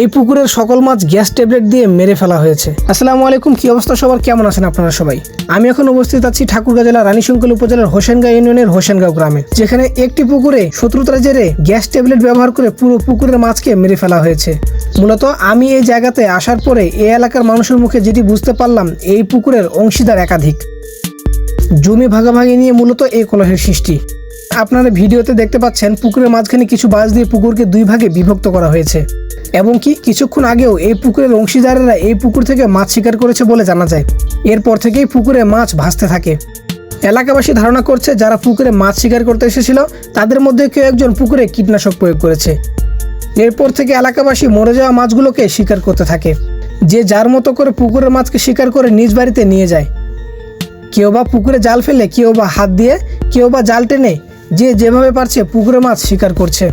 এই পুকুরের সকল মাছ গ্যাস ট্যাবলেট দিয়ে মেরে ফেলা হয়েছে। আসসালামু আলাইকুম, কি অবস্থা সবার? কেমন আছেন আপনারা সবাই? আমি এখন উপস্থিত আছি ঠাকুরগাঁ জেলা রানীশঙ্কল উপজেলার হোসেনগাঁও ইউনিয়নের হোসেনগাঁও গ্রামে, যেখানে একটি পুকুরে শত্রুতার জেরে গ্যাস ট্যাবলেট ব্যবহার করে পুরো পুকুরের মাছকে মেরে ফেলা হয়েছে। মূলত আমি এই জায়গাতে আসার পরে এই এলাকার মানুষের মুখে যেটি বুঝতে পারলাম, এই পুকুরের অংশীদার একাধিক। জমি ভাগাভাগি নিয়ে মূলত এই কলহের সৃষ্টি। আপনারা ভিডিওতে দেখতে পাচ্ছেন পুকুরের মাঝখানে কিছু বাঁশ দিয়ে পুকুরকে দুই ভাগে বিভক্ত করা হয়েছে। এবং কি কিছুক্ষণ আগেও এই পুকুরের অংশীদারেরা এই পুকুর থেকে মাছ শিকার করেছে বলে জানা যায়। এরপর থেকেই পুকুরে মাছ ভাসতে থাকে। এলাকাবাসী ধারণা করছে, যারা পুকুরে মাছ শিকার করতে এসেছিল, তাদের মধ্যে কেউ একজন পুকুরে কীটনাশক প্রয়োগ করেছে। এরপর থেকে এলাকাবাসী মরে যাওয়া মাছগুলোকে শিকার করতে থাকে। যে যার মতো করে পুকুরের মাছকে শিকার করে নিজ বাড়িতে নিয়ে যায়। কেউ বা পুকুরে জাল ফেলে, কেউ বা হাত দিয়ে, কেউ বা জাল টেনে যে যেভাবে পারছে পুকুরে মাছ শিকার করছে।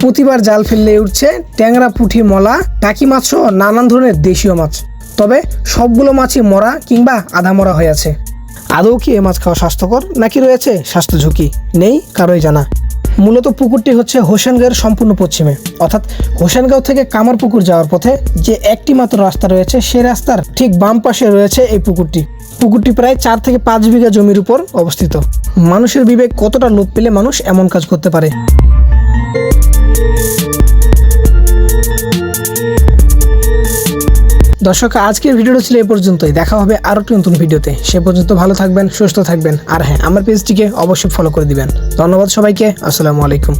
প্রতিবার জাল ফেললে উঠছে ট্যাংরা, পুঁটি, মলা, টাকি মাছ সহ নানান ধরনের দেশীয় মাছ। তবে সবগুলো মাছই মরা কিংবা আধা মরা হয়ে আছে। আদৌ কি এ মাছ খাওয়া স্বাস্থ্যকর নাকি রয়েছে স্বাস্থ্য ঝুঁকি? নেই, কারোই জানা। মূলত পুকুরটি হচ্ছে হোসেনগাঁওয়ের সম্পূর্ণ পশ্চিমে। অর্থাৎ হোসেনগাঁও থেকে কামার পুকুর যাওয়ার পথে যে একটি মাত্র রাস্তা রয়েছে, সেই রাস্তার ঠিক বাম পাশে রয়েছে এই পুকুরটি। পুকুরটি প্রায় চার থেকে পাঁচ বিঘা জমির উপর অবস্থিত। মানুষের বিবেক কতটা লোভ পেলে মানুষ এমন কাজ করতে পারে? দর্শক, আজকের ভিডিওটা ছিল এ পর্যন্তই। দেখা হবে আরও একটি নতুন ভিডিওতে। সে পর্যন্ত ভালো থাকবেন, সুস্থ থাকবেন। আর হ্যাঁ আমার পেজটিকে অবশ্যই ফলো করে দিবেন। ধন্যবাদ সবাইকে। আসসালামু আলাইকুম।